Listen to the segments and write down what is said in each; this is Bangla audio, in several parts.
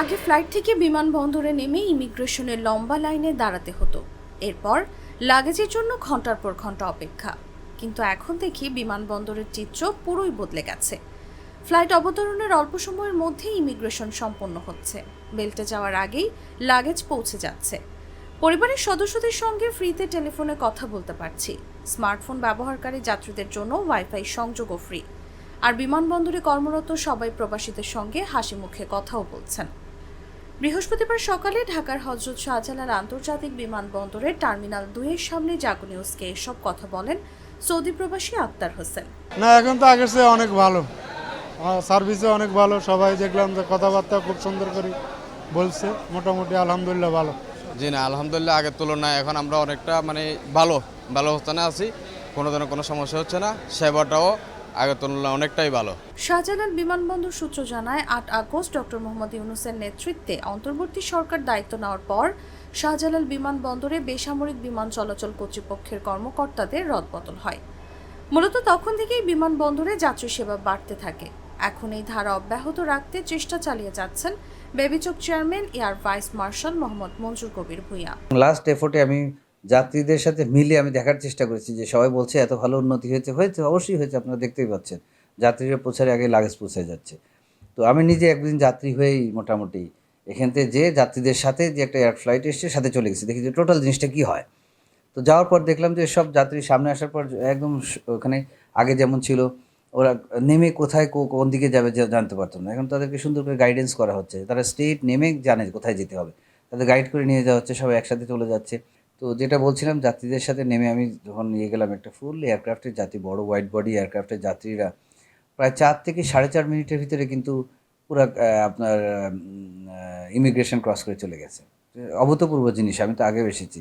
আগে ফ্লাইট থেকে বিমানবন্দরে নেমে ইমিগ্রেশনের লম্বা লাইনে দাঁড়াতে হতো। এরপর লাগেজের জন্য ঘণ্টার পর ঘণ্টা অপেক্ষা। কিন্তু এখন দেখি বিমানবন্দরের চিত্র পুরোই বদলে গেছে। ফ্লাইট অবতরণের অল্প সময়ের মধ্যেই ইমিগ্রেশন সম্পন্ন হচ্ছে। বেল্টে যাওয়ার আগেই লাগেজ পৌঁছে যাচ্ছে। পরিবারের সদস্যদের সঙ্গে ফ্রিতে টেলিফোনে কথা বলতে পারছি। স্মার্টফোন ব্যবহারকারী যাত্রীদের জন্য ওয়াইফাই সংযোগও ফ্রি। আর বিমানবন্দরে কর্মরত সবাই প্রবাসীদের সঙ্গে হাসি মুখে কথাও বলছেন। বৃহস্পতিবার সকালে ঢাকার হজরত শাহজালাল আন্তর্জাতিক বিমানবন্দরের টার্মিনাল দুইয়ের সামনে জাগো নিউজকে এসব কথা বলেন সৌদি প্রবাসী আক্তার হোসেন। না এখন তো আগের চেয়ে অনেক ভালো। সার্ভিসে অনেক ভালো। সবাই দেখলাম যে কথাবার্তা খুব সুন্দর করে বলছে। মোটামুটি আলহামদুলিল্লাহ ভালো। জি না আলহামদুলিল্লাহ আগের তুলনায় এখন আমরা অনেকটা মানে ভালো। ভালো অবস্থানে আছি। কোনো ধরনের কোনো সমস্যা হচ্ছে না। সেবাটাও আগের তুলনায় অনেকটাই ভালো। শাহজালাল বিমানবন্দর সূত্র জানায় আট আগস্ট ডক্টর মোহাম্মদ ইউনুসের নেতৃত্বে অন্তর্বর্তী সরকার দায়িত্ব নেওয়ার পর শাহজালাল বিমানবন্দরে বেসামরিক বিমান চলাচল কর্তৃপক্ষের কর্মকর্তাদের রদবদল হয়। মূলত তখন থেকেই বিমানবন্দরে যাত্রী সেবা বাড়তে থাকে। এখন এই ধারা অব্যাহত রাখতে চেষ্টা চালিয়ে যাচ্ছেন বেবিচক chairman air vice marshal Mohammad Manjur Kabir Bhuiyan. Last এফোর্টে আমি যাত্রীদের সাথে মিলে আমি দেখার চেষ্টা করেছি যে সবাই বলছে এত ভালো উন্নতি হয়েছে হয়েছে, অবশ্যই হয়েছে, আপনারা দেখতেই পাচ্ছেন। যাত্রীরা পৌঁছার আগে লাগেজ পৌঁছে যাচ্ছে। তো আমি নিজে একদিন যাত্রী হয়েই মোটামুটি এখান থেকে যে যাত্রীদের সাথে যে একটা এয়ার ফ্লাইট এসছে, সাথে চলে গেছি। দেখি যে টোটাল জিনিসটা কী হয়। তো যাওয়ার পর দেখলাম যে সব যাত্রী সামনে আসার পর একদম ওখানে আগে যেমন ছিল, ওরা নেমে কোথায় কোন দিকে যাবে জানতে পারতো না। এখন তাদেরকে সুন্দর করে গাইডেন্স করা হচ্ছে। তারা স্টেট নেমে জানে কোথায় যেতে হবে। তাদের গাইড করে নিয়ে যাওয়া হচ্ছে, সবাই একসাথে চলে যাচ্ছে। তো যেটা বলছিলাম, যাত্রীদের সাথে নেমে আমি যখন নিয়ে গেলাম একটা ফুল এয়ারক্রাফটের যাত্রী, বড় হোয়াইট বডি এয়ারক্রাফটের যাত্রীরা, প্রায় চার থেকে সাড়ে চার মিনিটের ভিতরে কিন্তু পুরো আপনার ইমিগ্রেশন ক্রস করে চলে গেছে। অভূতপূর্ব জিনিস, আমি তো আগে এসেছি।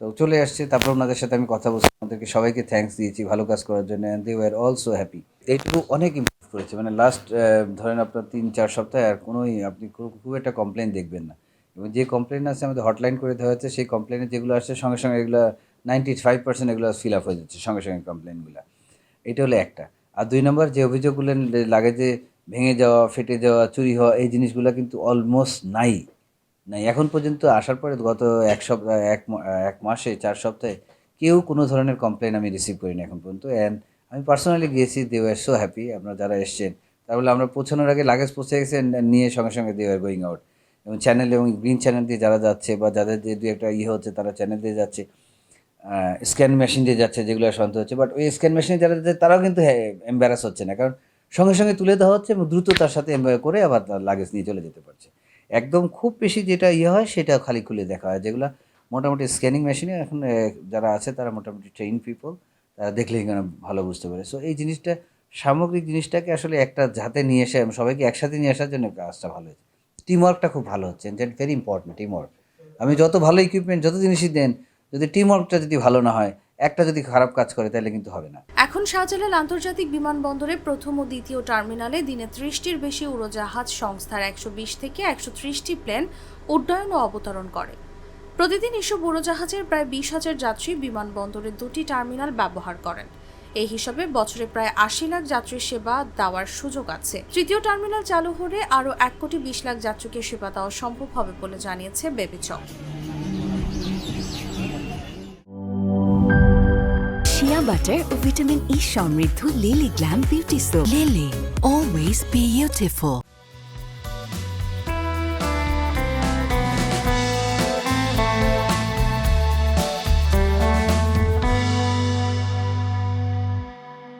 তো চলে আসছে, তারপর ওনাদের সাথে আমি কথা বলছি, ওনাদেরকে সবাইকে থ্যাঙ্কস দিয়েছি ভালো কাজ করার জন্য and they were also happy এইটুকু অনেক ইম্প্রুভ করেছে মানে লাস্ট ধরেন আপনার তিন, চার সপ্তাহে আর কোনোই, আপনি খুব একটা কমপ্লেন দেখবেন না। এবং যে কমপ্লেন আছে আমাদের হটলাইন করে দেওয়া হচ্ছে, সেই কমপ্লেনে যেগুলো আসছে, সঙ্গে সঙ্গে এগুলো নাইনটি ফাইভ পার্সেন্ট এগুলো ফিল আপ হয়ে যাচ্ছে, সঙ্গে সঙ্গে কমপ্লেনগুলো এটা হলো একটা। আর দুই নম্বর, যে অভিযোগগুলো লাগে যে ভেঙে যাওয়া, ফেটে যাওয়া, চুরি হওয়া, এই জিনিসগুলো কিন্তু অলমোস্ট নাই। নাই। এখন পর্যন্ত আসার পরে গত এক সপ্তাহ, এক এক মাসে, চার সপ্তাহে কেউ কোনো ধরনের কমপ্লেন আমি রিসিভ করিনি এখন পর্যন্ত। অ্যান্ড আমি পার্সোনালি গিয়েছি দে ওয়ার সো হ্যাপি আপনারা যারা এসছেন তাহলে আমরা পৌঁছানোর আগে লাগেজ পৌঁছে গেছে নিয়ে সঙ্গে সঙ্গে দে ওয়ার গোয়িং আউট এবং চ্যানেল এবং গ্রিন চ্যানেল দিয়ে যারা যাচ্ছে বা যাদের যে দু একটা ইয়ে হচ্ছে, তারা চ্যানেল দিয়ে যাচ্ছে স্ক্যান মেশিন দিয়ে যাচ্ছে, যেগুলো সন্দেহ হচ্ছে। বাট ওই স্ক্যান মেশিনে যারা যাচ্ছে, তারাও কিন্তু এম্বারাস হচ্ছে না। কারণ সঙ্গে সঙ্গে তুলে দেওয়া হচ্ছে এবং দ্রুত তার সাথে করে আবার তার লাগেজ নিয়ে চলে যেতে পারছে। একদম খুব বেশি যেটা ইয়ে হয়, সেটা খালি খুলে দেখা হয়। যেগুলো মোটামুটি স্ক্যানিং মেশিনে এখন যারা আছে, তারা মোটামুটি ট্রেন পিপল তারা দেখলেই কেন ভালো বুঝতে পারে। সো এই জিনিসটা, সামগ্রিক জিনিসটাকে আসলে একটা হাতে নিয়ে এসে, সবাইকে একসাথে নিয়ে আসার জন্য কাজটা ভালো হয়েছে। টিম ওয়ার্কটা খুব ভালো হচ্ছে that very important team work আমি যত ভালো ইকুইপমেন্ট যত জিনিসই দেন, যদি টিম ওয়ার্কটা যদি ভালো না হয়, একটা যদি খারাপ কাজ করে, তাহলে কিন্তু হবে না। এখন শাহজালাল আন্তর্জাতিক বিমানবন্দরে প্রথম ও দ্বিতীয় টার্মিনালে দিনে ত্রিশটির বেশি উড়োজাহাজ সংস্থার একশো বিশ থেকে একশো ত্রিশটি প্লেন উড্ডয়ন ও অবতরণ করে। প্রতিদিন এসব উড়োজাহাজের প্রায় বিশ হাজার যাত্রী বিমানবন্দরের দুটি টার্মিনাল ব্যবহার করেন। এই হিসাবে বছরে প্রায় আশি লাখ যাত্রী সেবা দেওয়ার সুযোগ আছে। তৃতীয় টার্মিনাল চালু হলে আরও এক কোটি বিশ লাখ যাত্রীকে সেবা দেওয়া সম্ভব হবে বলে জানিয়েছে বেবিচক শিয়া বাটার ও ভিটামিন ই সমৃদ্ধ Lily glam beauty soap Lily always beautiful